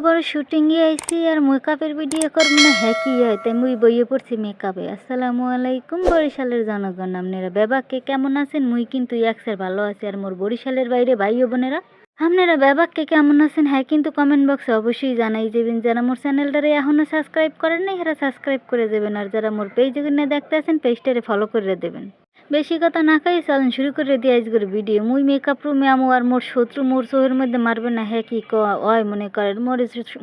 আবার শুটিংয়ে আইছি আর মেকআপের ভিডিও করব না হ্যাঁ কি হয়? তাই মুই বইয়ে পড়ছি মেকআপে। আসসালামু আলাইকুম বরিশালের জনগণ। আপনারা বেবাকে কেমন আছেন? মুই কিন্তু একসের ভালো আছি আর মোর বরিশালের বাইরে ভাই ও বোনেরা। আপনারা বেবাককে কেমন আছেন? হ্যাঁ কিন্তু কমেন্ট বক্সে অবশ্যই জানাই যাবেন যারা মোর চ্যানেলটারে এখনও সাবস্ক্রাইব করেন নাই সাবস্ক্রাইব করে দেবেন। আর যারা মোর পেজ দেখতে আছেন পেজটারে ফলো করে দেবেন। বেশি কথা না খাই, চলেন শুরু করে দিয়ে আজকের ভিডিও মুই মেকআপ রুমে আমু আর মোর শত্রু, মোর চোহের মধ্যে মারবে না হ্যাঁ কি হয় মনে করেন। মোর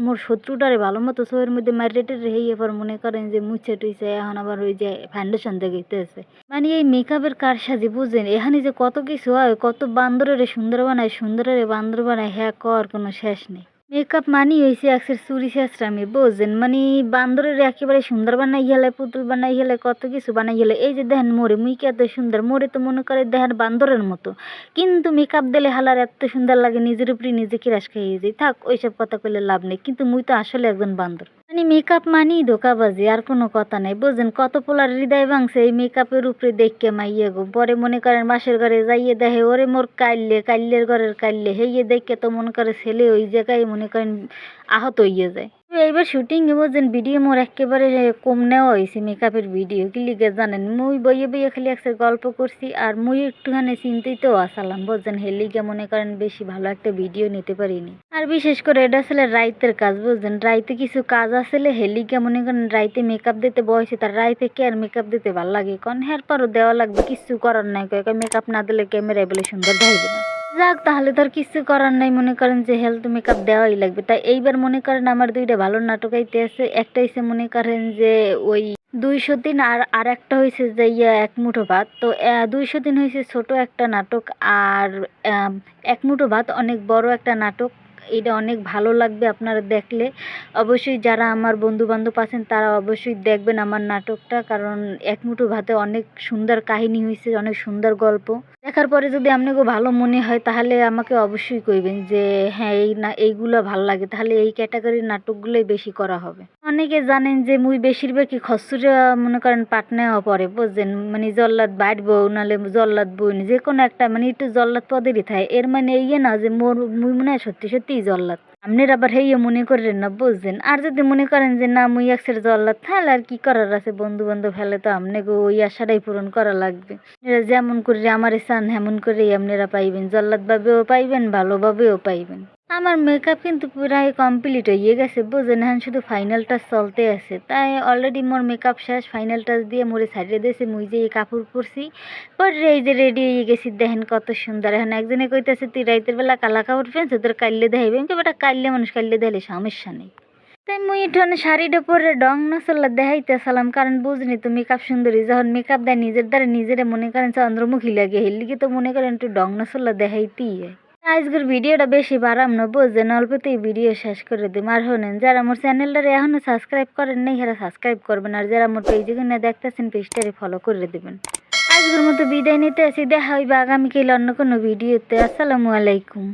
মোর শত্রুটারে ভালো মতো চোহের মধ্যে মারিয়ে টেরে হেই এবার মনে করেন যে মুছে টুইছে, এখন আবার ওই যে ফাউন্ডেশন দেখাইতেছে মানে এই মেকআপের কার সাজি বুঝেন, এখানে যে কত কিছু হয়, কত বান্দরের সুন্দর বানায়, সুন্দরের বান্দর বানায় হ্যাঁ কর কোনো শেষ নেই। মেকআপ মানি হয়েছে একসের চুরি শেষরামি বোঝেন মানে বান্দরের একেবারে সুন্দর বানাই গেলে পুতুল বানাই গেলে কত কিছু বানাই গেলে এই যে দেখেন মোরে মুই এত সুন্দর, মোরে তো মনে করে দেখেন বান্দরের মতো। কিন্তু মেকআপ দিলে হালার এত সুন্দর লাগে, নিজের উপরে নিজে কিরাস খাইয়ে যাই। থাক, ওইসব কথা কইলে লাভ নেই, কিন্তু মুই তো আসলে একজন বান্দর। মানে মেকআপ মানেই ধোকাবাজি, আর কোনো কথা নাই। বোঝেন কত পোলার হৃদয় ভাঙছে এই মেকআপের উপরে দেখকে মাইয়ে গো। পরে মনে করেন মাসের ঘরে যাইয়ে দেখে, ওরে মোর কাইলে কাইলের ঘরের কাইলে হেইয়ে দেখকে তো মনে করে ছেলে ওই জায়গায় মনে করেন আহত হইয়ে যায়। এইবার শুটিং এ বোঝেন ভিডিও মোর একেবারে কম নেওয়া হয়েছে মেকআপের ভিডিও কি লিগে জানেন? মুই বইয়ে বইয়ে খালি একটা গল্প করছি, আর মুই একটুখানি চিন্তিতও আসালাম বুঝছেন হেলিগে মনে করেন বেশি ভালো একটা ভিডিও নিতে পারিনি। আর বিশেষ করে এটা আসলে রাইতের কাজ, বুঝছেন? রাইতে কিছু কাজ আসলে হেলিগে মনে করেন রাইতে মেকআপ দিতে বয়সে তার রাইতে কে আর মেকআপ দিতে ভালো লাগে? কারণ হের পরও দেওয়া লাগবে, কিছু করার নাই কয়েক মেকআপ না দিলে ক্যামেরায় বলে সুন্দর দেখাইবে না। যাক, তাহলে আর কিছু করার নাই। মনে করেন যে হেলথ মেকআপ দেওয়াই লাগবে। তাই এইবার মনে করেন আমার দুইটা ভালো নাটক আইতে আছে। একটা হইছে মনে করেন যে, ওই দুইশো দিন আর আর একটা হয়েছে যে, ইয়া, এক মুঠো ভাত। তো দুইশো দিন হয়েছে ছোট একটা নাটক আর এক মুঠো ভাত অনেক বড় একটা নাটক। এটা অনেক ভালো লাগবে আপনারা দেখলে। অবশ্যই যারা আমার বন্ধুবান্ধব আছেন, তারা অবশ্যই দেখবেন আমার নাটকটা, কারণ এক মুঠো ভাতে অনেক সুন্দর কাহিনী হয়েছে অনেক সুন্দর গল্প। দেখার পরে যদি আপনাকে ভালো মনে হয়, তাহলে আমাকে অবশ্যই কইবেন যে হ্যাঁ এই না, এইগুলো ভালো লাগে। তাহলে এই ক্যাটাগরির নাটকগুলোই বেশি করা হবে। অনেকে জানেন যে মুই বেশিরভাগই খসুরা মনে করেন পাটনাও পরে, বুঝছেন? মানে জল্লাদ বাইট নাহলে জল্লাদ বই যে কোনো একটা মানে একটু জল্লাদ পদেরই থাকে। এর মানে এই না যে মোর, মুই মনে হয় সত্যি সত্যিই জল্লাদ। আপনার আবার হেয়ে মনে করেন না, বুঝছেন? আর যদি মনে করেন যে না, মুই একসের জল্লাদ, তাহলে আর কি করার আছে? বন্ধু বান্ধব ফেলে তো আপনাকে ওই আশাটাই পূরণ করা লাগবে। যেমন করে আমার চান, হেমন করেই আপনারা পাইবেন। জল্লাদভাবেও পাইবেন, ভালোভাবেও পাইবেন। আমার মেকআপ কিন্তু প্রায় কমপ্লিট হয়ে গেছে, বুঝেন? হ্যাঁ শুধু ফাইনাল টাচ চলতে আছে। তাই অলরেডি মোর মেকআপ শেষ ফাইনাল টাচ দিয়ে মোরে ছাড়িয়ে দিয়েছে, মুই যে এই কাপড় পরছি। পরে এই যে রেডি হয়ে গেছি, দেখেন কত সুন্দর। এখন একজনে কইতেছে, তুই রাইতের বেলা কালা কাপড় পেয়েছে, তোর কাইলে দেখাইবে? আমি বেটা কাইলে মানুষ কাইলে দেখালে সমস্যা নেই। তাই মুই এখানে শাড়িটা পরে ডং নসল্লা দেখাইতে সালাম কারণ বুঝনি তো মেকআপ সুন্দরী। যখন মেকআপ দেয় নিজের দ্বারা, নিজেরা মনে করেন চন্দ্রমুখী লাগে। হেলিকে তো মনে করেন একটু ডং নসল্লা দেখাইতেই হয়। আজকের ভিডিওটা বেশি বাড়াম না, বুঝছেন? অল্পতেই ভিডিও শেষ করে দিম। আর হনেন যারা আমার চ্যানেলটারে এখনও সাবস্ক্রাইব করেন নাই যারা সাবস্ক্রাইব করবেন। আর যারা আমার পেজে কিনে দেখতেছেন পেজটারে ফলো করে দেবেন। আজকের মতো বিদায় নিতে আসি, দেখা হইবে আগামীকাল অন্য কোনো ভিডিওতে। আসসালামু আলাইকুম।